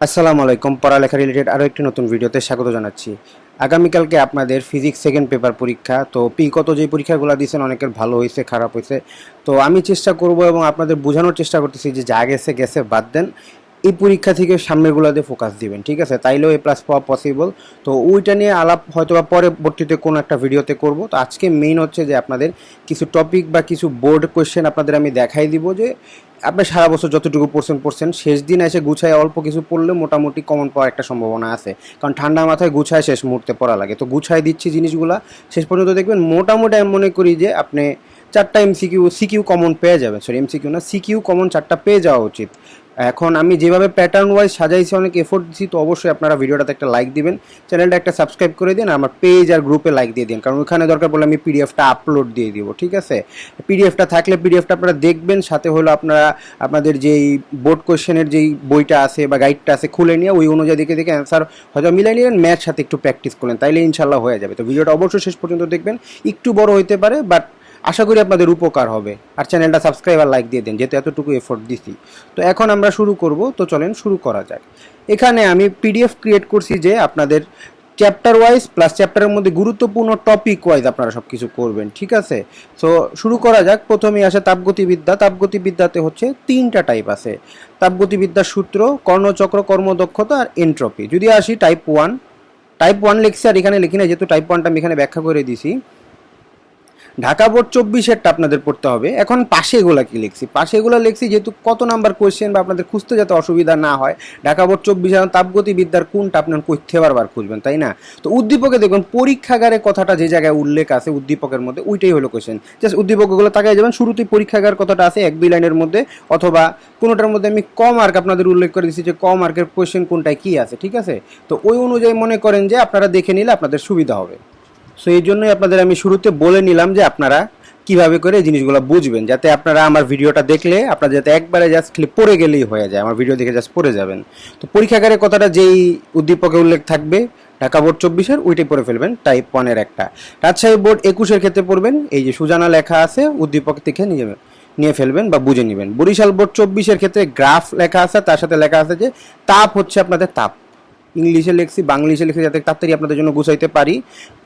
আসসালামু আলাইকুম। পড়ালেখা রিলেটেড আরও একটি নতুন ভিডিওতে স্বাগত জানাচ্ছি। আগামীকালকে আপনাদের ফিজিক্স সেকেন্ড পেপার পরীক্ষা। তো পি কত যে পরীক্ষাগুলো দিয়েছেন অনেকের ভালো হয়েছে, খারাপ হয়েছে। তো আমি চেষ্টা করব এবং আপনাদের বোঝানোর চেষ্টা করতেছি যে যা গেছে গেছে বাদ দেন। এই পরীক্ষা থেকে সামনেগুলোতে ফোকাস দিবেন, ঠিক আছে? তাইলেও এ প্লাস পাওয়া পসিবল তো ওইটা নিয়ে আলাপ হয়তো বা পরবর্তীতে কোনো একটা ভিডিওতে করব। তো আজকে মেইন হচ্ছে যে আপনাদের কিছু টপিক বা কিছু বোর্ড কোয়েশ্চেন আপনাদের আমি দেখাই দিব যে আপনি সারা বছর যতটুকু পড়ছেন পড়ছেন শেষ দিন এসে গুছায় অল্প কিছু পড়লে মোটামুটি কমন পাওয়ার একটা সম্ভাবনা আছে। কারণ ঠান্ডা মাথায় গুছায় শেষ মুহূর্তে পড়া লাগে। তো গুছায় দিচ্ছি জিনিসগুলা, শেষ পর্যন্ত দেখবেন মোটামুটি আমি মনে করি যে আপনি চারটা এমসিকিউ সিকিউ কমন পেয়ে যাবেন। সরি এমসিকিউ না সিকিউ কমন চারটা পেয়ে যাওয়া উচিত। এখন আমি যেভাবে প্যাটার্ন ওয়াইজ সাজাইছি, অনেক এফোর্ট দিচ্ছি তো অবশ্যই আপনারা ভিডিওটাতে একটা লাইক দিবেন। চ্যানেলটা একটা সাবস্ক্রাইব করে দিন, আমার পেজ আর গ্রুপে লাইক দিয়ে দিন, কারণ ওখানে দরকার পড়লে আমি পিডিএফটা আপলোড দিয়ে দিব, ঠিক আছে? পিডিএফটা থাকলে পিডিএফটা আপনারা দেখবেন, সাথে হলো আপনারা, আপনাদের যেই বোর্ড কোয়েশ্চেনের যেই বইটা আছে বা গাইডটা আছে, খুলে নিয়ে ওই অনুযায়ী দেখে দেখে অ্যান্সার হয়তো মিলাই নেবেন ম্যাথ সাথে একটু প্র্যাকটিস করলেন, তাইলে ইনশাল্লাহ হয়ে যাবে। তো ভিডিওটা অবশ্যই শেষ পর্যন্ত দেখবেন, একটু বড় হইতে পারে বাট আশা করি আপনাদের উপকার হবে। আর চ্যানেলটা সাবস্ক্রাইব আর লাইক দিয়ে দেন, যেহেতু এতটুকু এফোর্ট দিছি। তো এখন আমরা শুরু করব, তো চলেন শুরু করা যাক। এখানে আমি পিডিএফ ক্রিয়েট করছি যে আপনাদের চ্যাপ্টার ওয়াইজ প্লাস চ্যাপ্টারের মধ্যে গুরুত্বপূর্ণ টপিক ওয়াইজ আপনারা সব কিছু করবেন, ঠিক আছে? সো শুরু করা যাক। প্রথমেই আসে তাপগতিবিদ্যা। তাপগতিবিদ্যাতে হচ্ছে তিনটা টাইপ আছে। তাপগতিবিদ্যার সূত্র, কর্ণচক্র, কর্মদক্ষতা আর এন্ট্রপি যদি আসি টাইপ ওয়ান টাইপ ওয়ান লিখছি আর এখানে লিখি না যেহেতু টাইপ ওয়ানটা আমি এখানে ব্যাখ্যা করে দিছি। ঢাকা বোর্ড চব্বিশেরটা আপনাদের পড়তে হবে। এখন পাশে এগুলা কি লিখছি? পাশে এগুলো লিখছি যেহেতু কত নাম্বার কোয়েশ্চেন বা আপনাদের খুঁজতে যাতে অসুবিধা না হয়, ঢাকা বোর্ড চব্বিশ এখন তাপগতিবিদ্যার কোনটা আপনার করতে বারবার খুঁজবেন, তাই না? তো উদ্দীপকে দেখবেন পরীক্ষাগারে কথাটা যে জায়গায় উল্লেখ আছে উদ্দীপকের মধ্যে, ওইটাই হলো কোয়েশ্চেন জাস্ট উদ্দীপকগুলো তাকায় যাবেন শুরুতেই পরীক্ষাগার কথাটা আছে এক দুই লাইনের মধ্যে, অথবা কোনোটার মধ্যে আমি ক মার্ক আপনাদের উল্লেখ করে দিচ্ছি যে ক মার্কের কোয়েশ্চেন কোনটায় কি আছে, ঠিক আছে? তো ওই অনুযায়ী মনে করেন যে আপনারা দেখে নিলে আপনাদের সুবিধা হবে। সো এই জন্যই আপনাদের আমি শুরুতে বলে নিলাম যে আপনারা কীভাবে করে জিনিসগুলো বুঝবেন, যাতে আপনারা আমার ভিডিওটা দেখলে আপনারা যাতে একবারে জাস্ট খালি পড়ে গেলেই হয়ে যায়, আমার ভিডিও দেখে জাস্ট পড়ে যাবেন। তো পরীক্ষাগারের কথাটা যেই উদ্দীপকে উল্লেখ থাকবে, ঢাকা বোর্ড চব্বিশের ওইটাই পড়ে ফেলবেন টাইপ ওয়ানের একটা। রাজশাহী বোর্ড একুশের ক্ষেত্রে পড়বেন, এই যে সুজানা লেখা আছে, উদ্দীপক থেকে নিয়ে যাবেন, নিয়ে ফেলবেন বা বুঝে নেবেন। বরিশাল বোর্ড চব্বিশের ক্ষেত্রে গ্রাফ লেখা আছে, তার সাথে লেখা আছে যে তাপ হচ্ছে আপনাদের তাপ। ইংলিশে লিখছি, বাংলিশে লিখছি, যাতে তাড়াতাড়ি আপনাদের জন্য গুছাইতে পারি।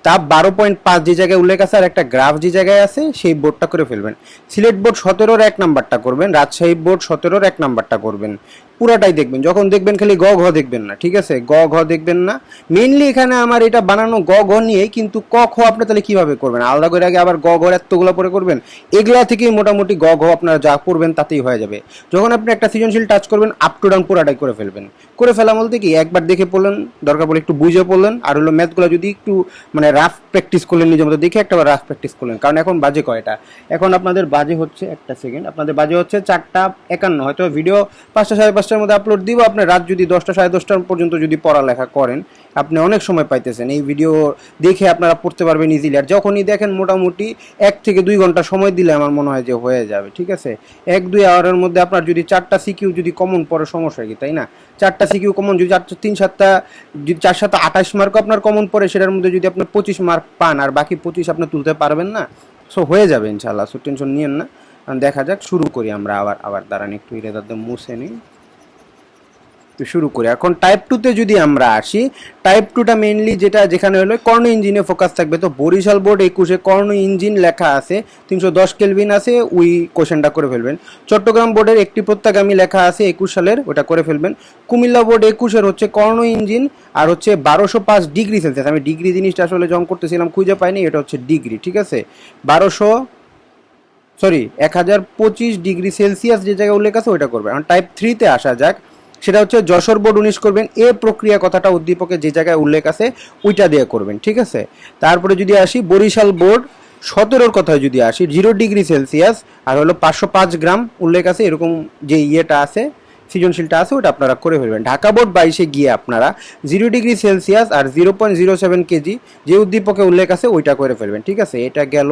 তাপ বারো পয়েন্ট পাঁচ যে জায়গায় উল্লেখ আছে আর একটা গ্রাফ যে জায়গায় আছে, সেই বোর্ডটা করে ফেলবেন। সিলেট বোর্ড সতেরোর এক নাম্বারটা করবেন, রাজশাহী বোর্ড সতেরোর এক নাম্বারটা করবেন। পুরাটাই দেখবেন, যখন দেখবেন খালি গ, ঘ দেখবেন না, ঠিক আছে? গ, ঘ দেখবেন না। মেইনলি এখানে আমার এটা বানানো গ, ঘ নিয়ে কিন্তু ক, খ আপনি তাহলে কীভাবে করবেন? আলাদা করে আগে আবার গ ঘর এতগুলো পরে করবেন? এগুলা থেকেই মোটামুটি গ, ঘ আপনারা যা করবেন তাতেই হয়ে যাবে। যখন আপনি একটা সৃজনশীল টাচ করবেন আপ টু ডাউন পুরাটাই করে ফেলবেন। করে ফেলা বলতে কি, একবার দেখে পড়লেন, দরকার পড়লে একটু বুঝে পড়লেন, আর হলো ম্যাথগুলো যদি একটু মানে রাফ প্র্যাকটিস করলেন নিজের মতো, দেখে একটা রাফ প্র্যাকটিস করলেন। কারণ এখন বাজে কয়টা? এখন আপনাদের বাজে হচ্ছে একটা সেকেন্ড আপনাদের বাজে হচ্ছে চারটা একান্ন। হয়তো ভিডিও পাঁচটা সাড়ে পাঁচটার মধ্যে আপলোড দিব। আপনি রাত যদি দশটা সাড়ে দশটার পর্যন্ত যদি পড়ালেখা করেন আপনি অনেক সময় পাইতেছেন। এই ভিডিও দেখে আপনারা পড়তে পারবেন ইজিলি আর যখনই দেখেন মোটামুটি এক থেকে দুই ঘণ্টা সময় দিলে আমার মনে হয় যে হয়ে যাবে, ঠিক আছে? এক, দুই আওয়ারের মধ্যে আপনার যদি চারটা সিকিউ যদি কমন পড়ে, সমস্যা কি, তাই না? চারটা সিকিউ কমন যদি চার তিন, সাতটা, যদি চার সাতটা আঠাশ মার্ক আপনার কমন পড়ে, সেটার মধ্যে যদি আপনার পঁচিশ মার্ক পান, আর বাকি পঁচিশ আপনি তুলতে পারবেন না সো হয়ে যাবে ইনশাল্লাহ সো টেনশন নিয়েন না। দেখা যাক, শুরু করি আমরা আবার আবার দাঁড়ান, একটু তাদের মুছে নিই। শুরু করি। এখন টাইপ টুতে যদি আমরা আসি টাইপ টুটা মেনলি যেটা যেখানে হলো কর্ণ ইঞ্জিনে ফোকাস থাকবে। তো বরিশাল বোর্ড একুশে কর্ণ ইঞ্জিন লেখা আছে, তিনশো দশ কেলভিন আছে, ওই কোশ্চেনটা করে ফেলবেন। চট্টগ্রাম বোর্ডের একটি প্রত্যাগামী লেখা আছে, একুশ সালের, ওটা করে ফেলবেন। কুমিল্লা বোর্ড একুশের হচ্ছে কর্ণ ইঞ্জিন, আর হচ্ছে বারোশো পাঁচ ডিগ্রি সেলসিয়াস। আমি ডিগ্রি জিনিসটা আসলে জং করতেছিলাম, খুঁজে পাইনি, এটা হচ্ছে ডিগ্রি, ঠিক আছে? বারোশো সরি এক হাজার পঁচিশ ডিগ্রি সেলসিয়াস যে জায়গায় উল্লেখ আছে, ওইটা করবেন এখন টাইপ থ্রিতে আসা যাক। সেটা হচ্ছে যশোর বোর্ড উনিশ করবেন। এ প্রক্রিয়া কথাটা উদ্দীপকে যে জায়গায় উল্লেখ আছে, ওইটা দিয়ে করবেন, ঠিক আছে? তারপরে যদি আসি, বরিশাল বোর্ড সতেরোর কথায় যদি আসি, জিরো ডিগ্রি সেলসিয়াস, আর হলো পাঁচশো পাঁচ গ্রাম উল্লেখ আছে, এরকম যে ইয়েটা আছে, সৃজনশীলটা আছে ওটা আপনারা করে ফেলবেন। ঢাকা বোর্ড বাইশে গিয়ে আপনারা জিরো ডিগ্রি সেলসিয়াস আর zero point zero seven KG যে উদ্দীপকে উল্লেখ আছে, ওইটা করে ফেলবেন, ঠিক আছে? এটা গেল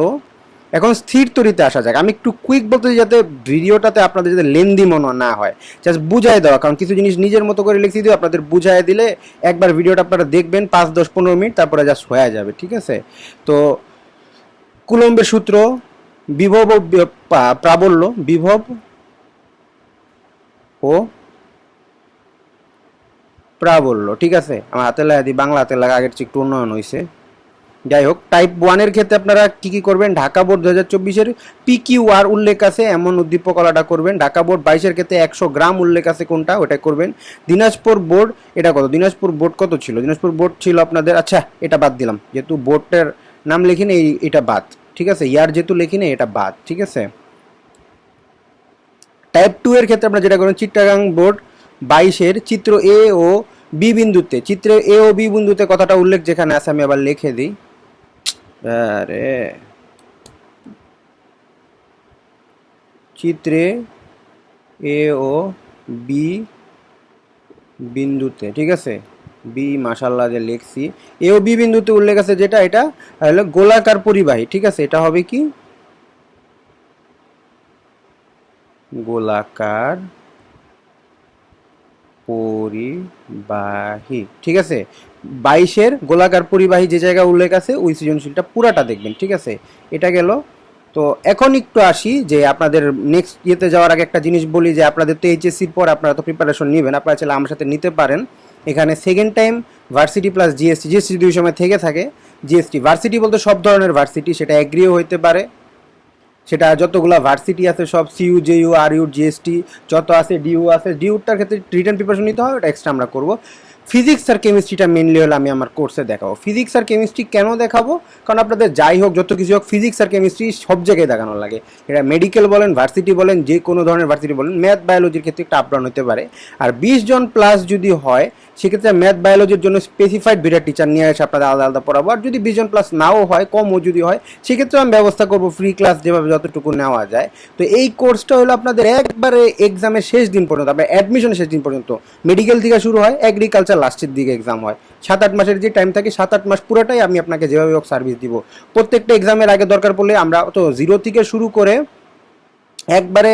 এখন স্থির তরিতে আসা যাক। আমি একটু কুইক বলতে যাতে ভিডিওটাতে আপনাদের যাতে লেন্দি মনে না হয়। জাস্ট বুঝাই দেওয়া, কারণ কিছু জিনিস নিজের মতো করে লিখে দিও, আপনাদের বুঝাই দিলে একবার ভিডিওটা আপনারা দেখবেন পাঁচ, দশ, পনেরো মিনিট, তারপরে জাস্ট হয়ে যাবে, ঠিক আছে? তো কুলম্বের সূত্র, বিভব প্রাবল্য, বিভব ও প্রাবল্য, ঠিক আছে? আমার হাতে লাগা দিই, বাংলা হাতে লাগা, আগের চেয়ে একটু উন্নয়ন হয়েছে যাই হোক টাইপ ওয়ানের ক্ষেত্রে আপনারা কী কী করবেন? ঢাকা বোর্ড দু হাজার চব্বিশের পিকিউ আর উল্লেখ আছে, এমন উদ্দীপকলাটা করবেন। ঢাকা বোর্ড বাইশের ক্ষেত্রে একশো গ্রাম উল্লেখ আছে কোনটা, ওটা করবেন। দিনাজপুর বোর্ড এটা কত? দিনাজপুর বোর্ড কত ছিল? দিনাজপুর বোর্ড ছিল আপনাদের আচ্ছা এটা বাদ দিলাম। যেহেতু বোর্ডটার নাম লিখি নেই এটা বাদ। ঠিক আছে? ইয়ার যেহেতু লিখি নেই এটা বাদ। ঠিক আছে? টাইপ টু এর ক্ষেত্রে আপনারা যেটা করেন চিট্টাগাং বোর্ড বাইশের চিত্র এ ও বি বিন্দুতে। চিত্রে এ ও বি বিন্দুতে কথাটা উল্লেখ যেখানে আছে, আমি আবার লিখে দিই। আরে চিত্রে এ ও বি বিন্দুতে, ঠিক আছে? বি মাসাল্লাহ যে লিখছি। এ ও বি বিন্দুতে উল্লেখ আছে যেটা, এটা হলো গোলাকার পরিবাহী, ঠিক আছে? এটা হবে কি? গোলাকার পরিবাহী। ঠিক আছে? বাইশের গোলাকার পরিবাহী যে জায়গায় উল্লেখ আছে, ওই সৃজনশীলটা পুরাটা দেখবেন, ঠিক আছে? এটা গেল। তো এখন একটু আসি যে আপনাদের নেক্সট ইয়েতে যাওয়ার আগে একটা জিনিস বলি যে আপনাদের তো এইচএসসির পর আপনারা তো প্রিপারেশন নেবেন, আপনারা চাইলে আমার সাথে নিতে পারেন। এখানে second time varsity plus GST GST দুই সময় থেকে থাকে। জিএসটি ভার্সিটি বলতে সব ধরনের ভার্সিটি সেটা অ্যাগ্রিও হইতে পারে। সেটা যতগুলা ভার্সিটি আছে, সব CU JU RU GST যত আছে ডিউ আছে ডিউটার ক্ষেত্রে রিটার্ন প্রিপারেশন নিতে হয়, ওটা এক্সট্রা আমরা করব। ফিজিক্স আর কেমিস্ট্রিটা মেনলি হলে আমি আমার কোর্সে দেখাবো। ফিজিক্স আর কেমিস্ট্রি কেন দেখাবো? কারণ আপনাদের যাই হোক, যত কিছু হোক ফিজিক্স আর কেমিস্ট্রি সব জায়গায় দেখানো লাগে। এটা মেডিকেল বলেন ভার্সিটি বলেন, যে কোনো ধরনের ভার্সিটি বলেন ম্যাথ বায়োলজির ক্ষেত্রে একটা আপডাউন হতে পারে। আর বিশ জন প্লাস যদি হয়, সেক্ষেত্রে ম্যাথ বায়োলজির জন্য স্পেসিফাইড বিটা টিচার নিয়ে এসে আপনাদের আলাদা আলাদা পড়াবো। আর যদি বিশ জন প্লাস নাও হয়, কমও যদি হয় সেক্ষেত্রে আমি ব্যবস্থা করব ফ্রি ক্লাস যেভাবে যতটুকু নেওয়া যায়। তো এই কোর্সটা হলো আপনাদের একবারে এক্সামের শেষ দিন পর্যন্ত, আপনার অ্যাডমিশনের শেষ দিন পর্যন্ত। মেডিকেল থেকে শুরু হয় এগ্রিকালচার লাস্টের দিকে এক্সাম হয়। সাত আট মাসের যে টাইম থাকে সাত আট মাস পুরোটাই আমি আপনাকে যেভাবে হোক সার্ভিস দিব। প্রত্যেকটা এক্সামের আগে দরকার পড়লে আমরা তো জিরো থেকে শুরু করে একবারে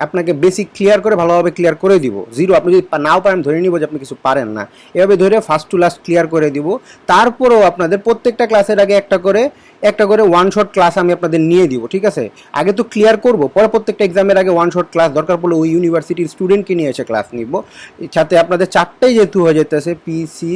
আপনাকে বেসিক ক্লিয়ার করে, ভালোভাবে ক্লিয়ার করে দিব। জিরো আপনি যদি নাও পারেন, ধরে নিব যে আপনি কিছু পারেন না। এভাবে ধরে ফার্স্ট টু লাস্ট ক্লিয়ার করে দিব। তারপরেও আপনাদের প্রত্যেকটা ক্লাসের আগে একটা করে একটা করে ওয়ান শট ক্লাস আমি আপনাদের নিয়ে দিব, ঠিক আছে? আগে তো ক্লিয়ার করব, পরে প্রত্যেকটা এক্সামের আগে ওয়ান শট ক্লাস দরকার পড়লে ওই ইউনিভার্সিটির স্টুডেন্টকে নিয়ে এসে ক্লাস নিব। সাথে আপনাদের চারটাই যেহেতু হয়ে যেতেছে পিসি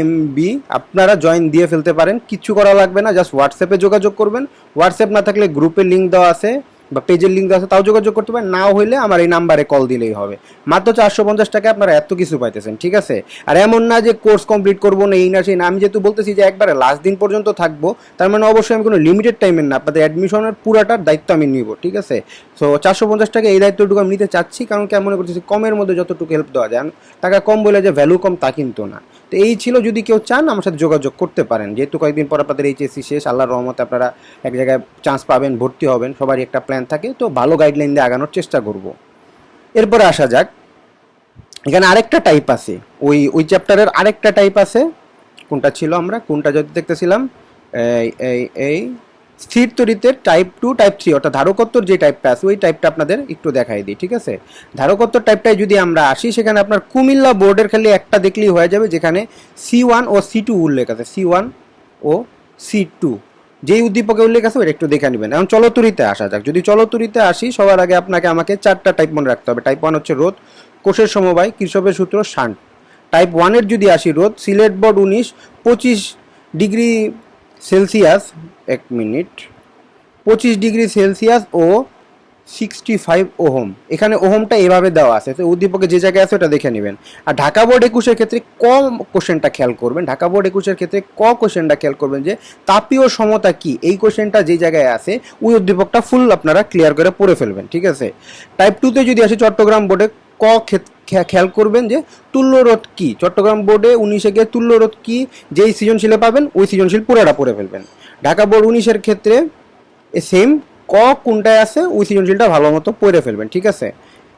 এমবি আপনারা জয়েন দিয়ে ফেলতে পারেন। কিচ্ছু করা লাগবে না জাস্ট হোয়াটসঅ্যাপে যোগাযোগ করবেন। হোয়াটসঅ্যাপ না থাকলে গ্রুপের লিঙ্ক দেওয়া আছে। বা পেজের লিঙ্ক আছে, তাও যোগাযোগ করতে পারেন। নাও হইলে আমার এই নাম্বারে কল দিলেই হবে। মাত্র চারশো পঞ্চাশ টাকা আপনারা এত কিছু পাইতেছেন, ঠিক আছে? আর এমন না যে কোর্স কমপ্লিট করব না, এই না সেই না, আমি যেহেতু বলতেছি যে একবারে লাস্ট দিন পর্যন্ত থাকব, তার মানে অবশ্যই আমি কোনো লিমিটেড টাইমের না, আপনাদের অ্যাডমিশনের পুরাটার দায়িত্ব আমি নিব, ঠিক আছে? সো চারশো পঞ্চাশ টাকা এই দায়িত্বটুকু আমি নিতে চাচ্ছি, কারণ কি মনে কমের মধ্যে যতটুকু হেল্প দেওয়া যায়, টাকা কম বলে যে ভ্যালু কম তা কিন্তু না। তো এই ছিল যদি কেউ চান আমার সাথে যোগাযোগ করতে পারেন। যেহেতু কয়েকদিন পর আপনাদের এইচএসসি শেষ, আল্লাহর রহমতে আপনারা এক জায়গায় চান্স পাবেন, ভর্তি হবেন, সবারই একটা প্ল্যান থাকে। তো ভালো গাইডলাইন দিয়ে আগানোর চেষ্টা করব। এরপরে আসা যাক। এখানে আরেকটা টাইপ আছে। ওই ওই চ্যাপ্টারের আরেকটা টাইপ আছে। কোনটা ছিল আমরা? কোনটা যদি দেখতেছিলাম? এই এই এই স্থির তরিতের টাইপ টু টাইপ থ্রি অর্থাৎ ধারকত্বর যে টাইপটা আছে, ওই টাইপটা আপনাদের একটু দেখাই দিই, ঠিক আছে? ধারকত্বর টাইপটায় যদি আমরা আসি, সেখানে আপনার কুমিল্লা বোর্ডের খালি একটা দেখলেই হয়ে যাবে, যেখানে সি ওয়ান ও সি টু উল্লেখ আছে সি ওয়ান ও সি টু যেই উদ্দীপকে উল্লেখ আছে ওটা একটু দেখে নেবেন। এখন চলতুরিতে আসা যাক। যদি চলতুরিতে আসি, সবার আগে আপনাকে আমাকে চারটা টাইপ মনে রাখতে হবে। টাইপ ওয়ান হচ্ছে রোদ কোষের সমবায়, কৃষকের সূত্র, শান্ট। টাইপ ওয়ানের যদি আসি রোদ সিলেট বোর্ড উনিশ, পঁচিশ ডিগ্রি সেলসিয়াস, এক মিনিট, পঁচিশ ডিগ্রি সেলসিয়াস ও সিক্সটি ফাইভ ওহম। এখানে ওহমটা এভাবে দেওয়া আছে। তো উদ্দীপকে যে জায়গায় আছে ওটা দেখে নেবেন। আর ঢাকা বোর্ড একুশের ক্ষেত্রে ক কোশ্চেনটা খেয়াল করবেন? ঢাকা বোর্ড একুশের ক্ষেত্রে ক কোশ্চেনটা খেয়াল করবেন যে তাপীয় সমতা কি? এই কোশ্চেনটা যে জায়গায় আছে, ওই উদ্দীপকটা ফুল আপনারা ক্লিয়ার করে পড়ে ফেলবেন। ঠিক আছে? টাইপ টুতে যদি আসে চট্টগ্রাম বোর্ডে ক খেয়াল করবেন যে তুল্যরোধ কি? চট্টগ্রাম বোর্ডে উনিশে গিয়ে তুল্যরোধ কি? যেই সৃজনশীলে পাবেন, ওই সৃজনশীল পুরোটা পড়ে ফেলবেন। ঢাকা বোর্ড উনিশের ক্ষেত্রে সেম ক কোনটায় আছে, ওই সৃজনশীলটা ভালো মতো পড়ে ফেলবেন, ঠিক আছে?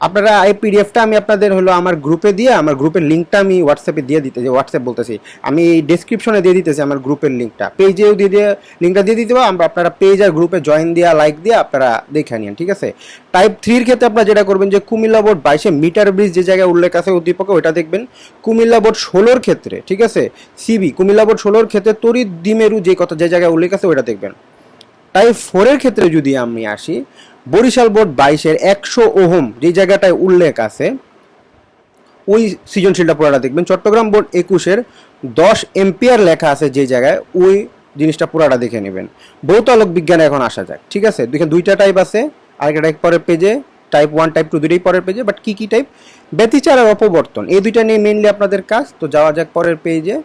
আপনারা এই পিডিএফটা আমি আপনাদের হলো আমার গ্রুপে দিয়ে, আমার গ্রুপের লিঙ্কটা আমি হোয়াটসঅ্যাপে দিয়ে দিতে হোয়াটসঅ্যাপ বলতেছি। আমি এই ডেসক্রিপশনে দিয়ে দিতেছি আমার গ্রুপের লিঙ্কটা পেজেও দিয়ে দিয়ে লিঙ্কটা দিয়ে দিতে আমরা আপনারা পেজ আর গ্রুপে জয়েন দিয়া লাইক দিয়ে আপনারা দেখে নিন, ঠিক আছে? টাইপ থ্রির ক্ষেত্রে আপনারা যেটা করবেন যে, কুমিল্লা বোর্ড বাইশে মিটার ব্রিজ যে জায়গায় উল্লেখ আছে উদ্দীপকে, ওইটা দেখবেন। কুমিল্লা বোর্ড ষোলোর ক্ষেত্রে, ঠিক আছে? সিবি কুমিল্লা বোর্ড ষোলোর ক্ষেত্রে তড়িৎ দ্বিমেরু যে কথা, যে জায়গায় উল্লেখ আছে, ওইটা দেখবেন। টাইপ ফোরের ক্ষেত্রে যদি আমি আসি বরিশাল বোর্ড বাইশের একশো ওহম যে জায়গাটায় উল্লেখ আছে, ওই সৃজনশীলটা পুরাটা দেখবেন। চট্টগ্রাম বোর্ড একুশের দশ এম্পিয়ার লেখা আছে যে জায়গায়, ওই জিনিসটা পুরাটা দেখে নেবেন। ভৌত আলোক বিজ্ঞানে এখন আসা যাক, ঠিক আছে? দেখেন দুইটা টাইপ আছে, আরেকটা টাইপ পরের পেজে টাইপ ওয়ান টাইপ টু দুটোই পরের পেজে বাট কী কী টাইপ ব্যতিচার আর অপবর্তন, এই দুইটা নিয়ে মেনলি আপনাদের কাজ। তো যাওয়া যাক পরের পেজে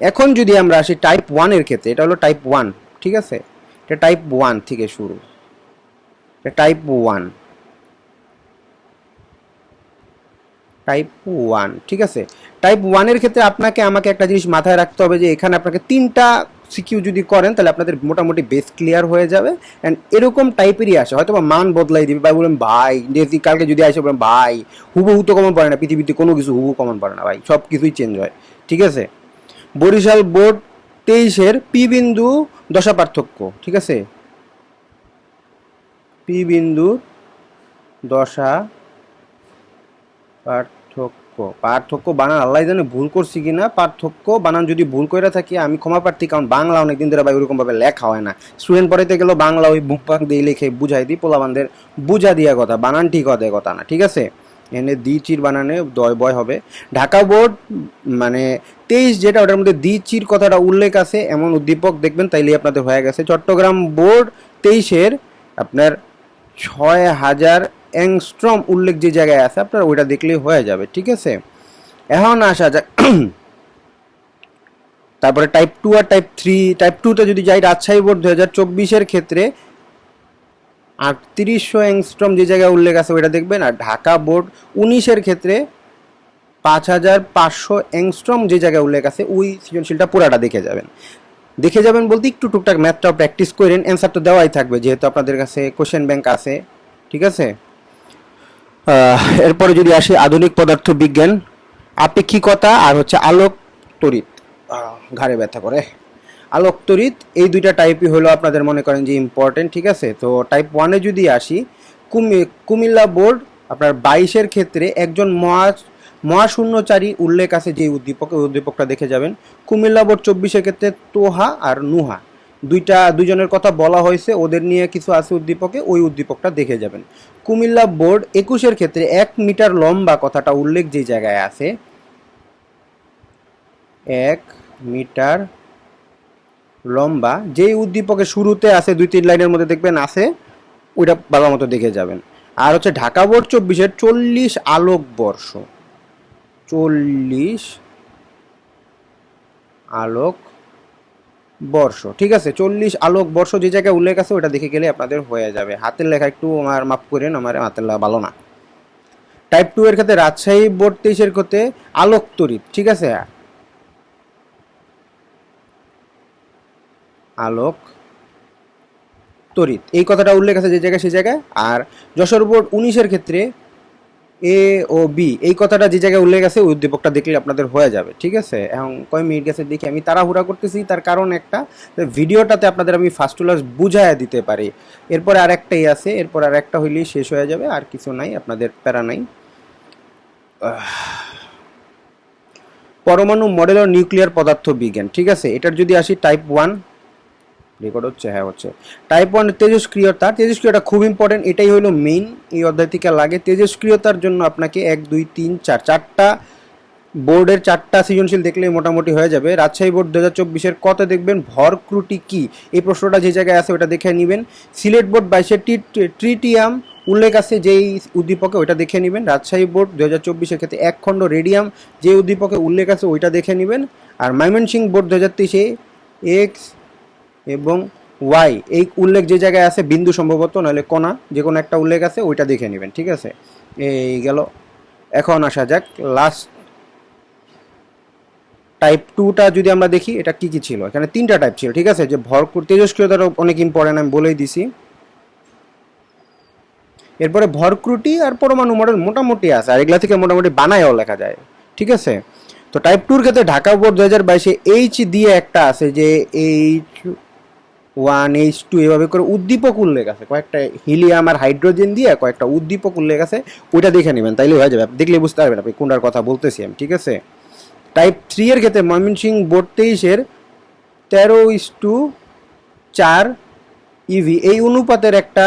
এখন যদি আমরা আসি টাইপ ওয়ানের ক্ষেত্রে, এটা হলো টাইপ ওয়ান ঠিক আছে? এটা টাইপ ওয়ান থেকে শুরু। টাইপ ওয়ান টাইপ ওয়ান ঠিক আছে? টাইপ ওয়ানের ক্ষেত্রে আপনাকে, আমাকে একটা জিনিস মাথায় রাখতে হবে যে এখানে আপনাকে তিনটা সিকিউ যদি করেন, তাহলে আপনাদের মোটামুটি বেস ক্লিয়ার হয়ে যাবে। অ্যান্ড এরকম টাইপেরই আসে। হয়তো বা মান বদলাই দিবে বা বলবেন, ভাই যদি কালকে যদি আসে বলেন ভাই, হুবহু তো কমন পড়ে না, পৃথিবীতে কোনো কিছু হুবহু কমন পড়ে না, ভাই, সব কিছুই চেঞ্জ হয়। ঠিক আছে? বরিশাল বোর্ড তেইশের পি বিন্দু দশা পার্থক্য, ঠিক আছে? পি বিন্দু দশা পার্থক্য। পার্থক্য বানান, আল্লাহ জানে ভুল করছি কি না পার্থক্য বানান, যদি ভুল করে থাকি, আমি ক্ষমা প্রার্থী, কারণ বাংলা অনেকদিন ধরে ভাই ওরকম ভাবে লেখা হয় না। স্টুডেন্ট পড়াইতে গেলেও বাংলা ওই বুক পাক দিয়ে লিখে বুঝাই দিই, পোলাবানদের বুঝা দিয়া কথা, বানান ঠিক হবে কথা না, ঠিক আছে? এনে দি চির বানানে দয় বয় হবে। ঢাকা বোর্ড মানে তেইশ যেটা, ওটার মধ্যে দি চির কথাটা উল্লেখ আছে, এমন উদ্দীপক দেখবেন তাইলে আপনাদের হয়ে গেছে। চট্টগ্রাম বোর্ড তেইশের আপনার ছয় হাজার অ্যাংস্ট্রম উল্লেখ যে জায়গায় আছে, আপনার ওইটা দেখলেই হয়ে যাবে, ঠিক আছে? এখন আসা যাক। তারপরে টাইপ টু আর টাইপ থ্রি টাইপ টুতে যদি যাই, রাজশাহী বোর্ড দু হাজার চব্বিশের ক্ষেত্রে আটত্রিশশো অ্যাংস্ট্রম যে জায়গায় উল্লেখ আছে, ওইটা দেখবেন, আর ঢাকা বোর্ড উনিশের ক্ষেত্রে পাঁচ হাজার পাঁচশো অ্যাংস্ট্রম যে জায়গায় উল্লেখ আছে, ওই সৃজনশীলটা পুরাটা দেখে যাবেন। দেখে যাবেন বলতে একটু টুকটাক ম্যাথটাও প্র্যাকটিস করেন অ্যান্সার তো দেওয়াই থাকবে, যেহেতু আপনাদের কাছে কোশ্চেন ব্যাংক আছে, ঠিক আছে? এরপরে যদি আসি আধুনিক পদার্থ বিজ্ঞান আপেক্ষিকতা আর হচ্ছে আলোক তড়িৎ। ঘাড়ে ব্যথা করে। আলোক তড়িৎ, এই দুইটা টাইপই হলো আপনাদের মনে করেন যে ইম্পর্টেন্ট ঠিক আছে? তো টাইপ ওয়ানে যদি আসি, কুমি, কুমিল্লা বোর্ড আপনার বাইশের ক্ষেত্রে একজন মহা মহাশূন্যচারী উল্লেখ আছে যে উদ্দীপক ওই উদ্দীপকটা দেখে যাবেন। কুমিল্লা বোর্ড চব্বিশের ক্ষেত্রে তোহা আর নুহা। দুইটা দুইজনের কথা বলা হয়েছে, ওদের নিয়ে কিছু আছে উদ্দীপকে, ওই উদ্দীপকটা দেখে যাবেন। কুমিল্লা বোর্ড একুশের ক্ষেত্রে এক মিটার লম্বা কথাটা উল্লেখ যে জায়গায় আছে, এক মিটার লম্বা, যেই উদ্দীপকের শুরুতে আছে, দুই তিন লাইনের মধ্যে দেখবেন আছে, ওইটা ভালো মতো দেখে যাবেন। আর হচ্ছে ঢাকা বোর্ড চব্বিশের চল্লিশ আলোক বর্ষ চল্লিশ আলোক বর্ষ, ঠিক আছে? চল্লিশ আলোক বর্ষ যে জায়গায় উল্লেখ আছে, ওটা দেখে গেলে আপনাদের হয়ে যাবে। হাতের লেখা একটু আমার মাফ করেন, আমার হাতের লেখা ভালো না। টাইপ টু এর ক্ষেত্রে রাজশাহী বোর্ড তেইশের ক্ষেত্রে আলোক তড়িৎ, ঠিক আছে? আলোক তরিত এই কথাটা উল্লেখ আছে যে জায়গায় সেই জায়গায়। আর যশোর বোর্ড উনিশের ক্ষেত্রে এ ও বি এই কথাটা যে জায়গায় উল্লেখ আছে উদ্দীপকটা দেখলে আপনাদের হয়ে যাবে, ঠিক আছে? এখন কয় মিনিট গেছে, দেখি আমি তাড়াহুড়া করতেছি, তার কারণ একটা ভিডিওটাতে আপনাদের আমি ফার্স্ট ক্লাস বুঝাইয়া দিতে পারি। এরপরে আর একটাই আছে, এরপর আর একটা হইলেই শেষ হয়ে যাবে, আর কিছু নাই, আপনাদের প্যারা নাই। পরমাণু মডেল ও নিউক্লিয়ার পদার্থ বিজ্ঞান ঠিক আছে? এটার যদি আসি টাইপ ওয়ান রেকর্ড হচ্ছে হ্যাঁ হচ্ছে। টাইপ ওয়ান তেজস্ক্রিয়তা তেজস্ক্রিয়তা খুব ইম্পর্টেন্ট এটাই হলো মেইন এই অধ্যায় থেকে লাগে তেজস্ক্রিয়তার জন্য আপনাকে এক, দুই, তিন, চার, চারটা বোর্ডের চারটা সৃজনশীল দেখলে মোটামুটি হয়ে যাবে। রাজশাহী বোর্ড দু হাজার চব্বিশের কত দেখবেন ভরক্রুটি কি? এই প্রশ্নটা যে জায়গায় আছে ওটা দেখে নেবেন। সিলেট বোর্ড বাইশের ট্রিটিয়াম, উল্লেখ আছে যেই উদ্দীপকে ওইটা দেখে নেবেন। রাজশাহী বোর্ড দু হাজার চব্বিশের ক্ষেত্রে এক খণ্ড রেডিয়াম যে উদ্দীপকে উল্লেখ আছে ওইটা দেখে নেবেন। আর ময়মনসিংহ বোর্ড দু হাজার তেইশে এক্স এবং ওয়াই এই উল্লেখ যে জায়গায় আছে বিন্দু সম্ভবত, নাহলে কোনা যে কোনো একটা উল্লেখ আছে, ওইটা দেখে নেবেন, ঠিক আছে? এই গেল। এখন আসা যাক লাস্ট টাইপ টুটা যদি আমরা দেখি, এটা কি কি ছিল? এখানে তিনটা টাইপ ছিল, ঠিক আছে? যে ভরকুর তেজস্ক্রিয়তার অনেক ইম্পর্টেন্ট আমি বলেই দিছি। এরপরে ভরক্রুটি আর পরমাণু মডেল মোটামুটি আছে, আর এগুলা থেকে মোটামুটি বানায়ও লেখা যায়, ঠিক আছে? তো টাইপ টুর ক্ষেত্রে ঢাকা বোর্ড দু হাজার বাইশে এইচ দিয়ে একটা আছে, যে এইচ ওয়ান এইচ টু এভাবে করে উদ্দীপক উল্লেখ আছে। কয়েকটা হিলিয়াম আর হাইড্রোজেন দিয়ে কয়েকটা উদ্দীপক উল্লেখ আছে, ওইটা দেখে নেবেন। তাইলে হয়ে যাবে। দেখলে বুঝতে পারবেন আপনি কোনটার কথা বলতেছি আমি, ঠিক আছে? টাইপ থ্রি এর ক্ষেত্রে ময়মনসিংহ বোর্ড তেইশের তেরো ইস টু চার ইভি এই অনুপাতের একটা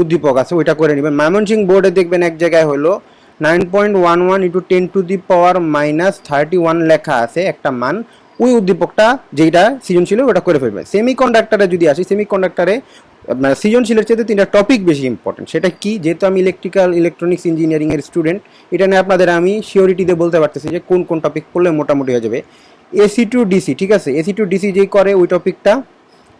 উদ্দীপক আছে, ওইটা করে নেবেন। ময়মনসিংহ বোর্ডে দেখবেন এক জায়গায় হলো nine point one one into ten to the power minus thirty one লেখা আছে একটা মান। ওই উদ্দীপকটা যেটা সৃজনশীল ওটা করে ফেলবে। সেমি কন্ডাক্টারে যদি আসি সেমি কন্ডাক্টারে মানে সৃজনশীলের চেয়ে তিনটা টপিক বেশি ইম্পর্টেন্ট সেটা কি? যেহেতু আমি ইলেকট্রিক্যাল ইলেকট্রনিক্স ইঞ্জিনিয়ারিং এর স্টুডেন্ট এটা নিয়ে আপনাদের আমি শিওরিটিতে বলতে পারতেছি যে কোন কোন টপিক পড়লে মোটামুটি হয়ে যাবে। এসি টু ডিসি ঠিক আছে? এসি টু ডিসি যেই করে, ওই টপিকটা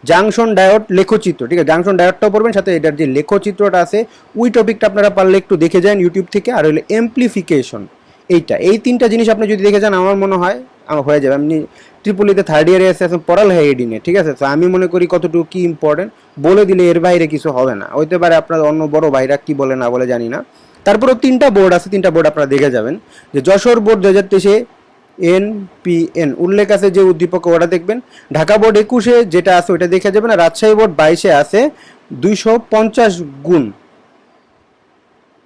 জাংশন ডায়োড লেখচিত্র, ঠিক আছে? জাংশন ডায়োডটাও পড়বেন, সাথে এটার যে লেখচিত্রটা আছে, ওই টপিকটা আপনারা পারলে একটু দেখে যান ইউটিউব থেকে, আর হলো এমপ্লিফিকেশন এইটা। এই তিনটা জিনিস আপনি যদি দেখে যান, আমার মনে হয় আমার হয়ে যাবে। আপনি ট্রিপলিতে থার্ড ইয়ারে এসে এখন পড়াল হয় এডিনে ঠিক আছে? তো আমি মনে করি কতটুকু কি ইম্পর্টেন্ট বলে দিলে এর বাইরে কিছু হবে না। হইতে পারে আপনার অন্য বড় ভাইরা কি বলে না বলে জানি না। তারপরেও তিনটা বোর্ড আছে, তিনটা বোর্ড আপনারা দেখে যাবেন। যে যশোর বোর্ড দু হাজার তেইশে এন পি এন উল্লেখ আছে যে উদ্দীপক ওটা দেখবেন। ঢাকা বোর্ড একুশে যেটা আছে ওইটা দেখে যাবেন। আর রাজশাহী বোর্ড বাইশে আছে দুইশো পঞ্চাশ গুণ।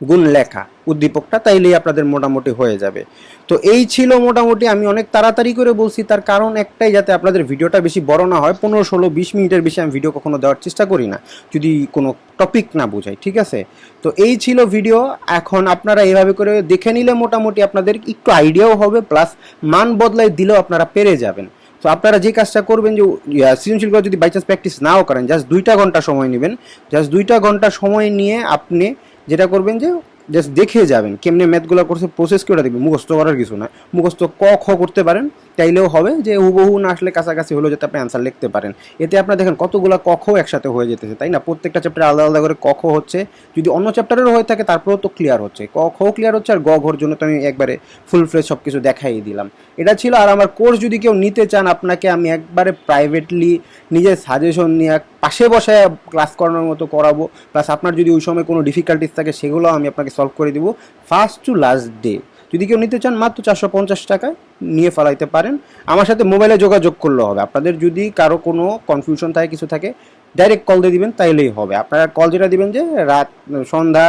গুণ লেখা। উদ্দীপকটা তাইলেই আপনাদের মোটামুটি হয়ে যাবে। তো এই ছিল মোটামুটি, আমি অনেক তাড়াতাড়ি করে বলছি, তার কারণ একটাই যাতে আপনাদের ভিডিওটা বেশি বড় না হয়, পনেরো, ষোলো, বিশ মিনিটের বেশি আমি ভিডিও কখনো দেওয়ার চেষ্টা করি না, যদি কোনো টপিক না বোঝাই, ঠিক আছে? তো এই ছিল ভিডিও, এখন আপনারা এভাবে করে দেখে নিলে মোটামুটি আপনাদের একটু আইডিয়াও হবে, প্লাস মান বদলাই দিলেও আপনারা পেরে যাবেন। তো আপনারা যে কাজটা করবেন যে সৃজনশীল করে যদি বাই চান্স প্র্যাকটিস নাও করেন জাস্ট দুইটা ঘণ্টা সময় নেবেন জাস্ট দুইটা ঘণ্টা সময় নিয়ে আপনি যেটা করবেন যে জাস্ট দেখে যাবেন কেমনে ম্যাথগুলো করছে প্রসেস করে দেখবেন? মুখস্থ করার কিছু না। মুখস্থ ক, খ করতে পারেন, তাইলেও হবে যে হুবহু না আসলে কাছাকাছি হলেও যাতে আপনি অ্যান্সার লিখতে পারেন। এতে আপনার দেখেন কতগুলো ক, খ একসাথে হয়ে যেতেছে, তাই না? প্রত্যেকটা চ্যাপ্টার আলাদা আলাদা করে ক, খ হচ্ছে। যদি অন্য চ্যাপ্টারেরও হয়ে থাকে, তারপরেও তো ক্লিয়ার হচ্ছে। ক, খ ক্লিয়ার হচ্ছে আর গ, ঘর জন্য তো আমি একবারে ফুল ফ্লেজ সব কিছু দেখাই দিলাম। এটা ছিল, আর আমার কোর্স যদি কেউ নিতে চান, আপনাকে আমি একবারে প্রাইভেটলি নিজের সাজেশন নিয়ে পাশে বসে ক্লাস করানোর মতো করাবো। প্লাস আপনার যদি ওই সময় কোনো ডিফিকাল্টিস থাকে সেগুলো আমি আপনাকে সলভ করে দিব ফার্স্ট টু লাস্ট ডে যদি কেউ নিতে চান মাত্র চারশো পঞ্চাশ টাকায় নিয়ে ফেলাইতে পারেন। আমার সাথে মোবাইলে যোগাযোগ করলে হবে। আপনাদের যদি কারও কোনো কনফিউশন থাকে, কিছু থাকে ডাইরেক্ট কল দিয়ে দিবেন, তাইলেই হবে। আপনারা কল যেটা দিবেন যে রাত, সন্ধ্যা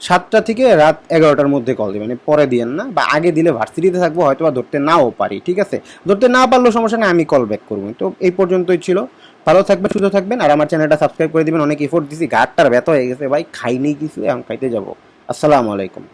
সাতটা থেকে রাত এগারোটার মধ্যে কল দিবেন। পরে দিয়েন না, বা আগে দিলে ভার্সিটিতে থাকব হয়তো বা ধরতে নাও পারি, ঠিক আছে? ধরতে না পারলেও সমস্যা নেই, আমি কল ব্যাক করব। তো এই পর্যন্তই ছিল। ভালো থাকবেন, সুস্থ থাকবেন, আর আমার চ্যানেলটা সাবস্ক্রাইব করে দিবেন। অনেক এফোর্ট দিছি গাটটার ব্যথা হয়ে গেছে, ভাই, খাইনি কিছু, এখন খাইতে যাব। আসসালামু আলাইকুম।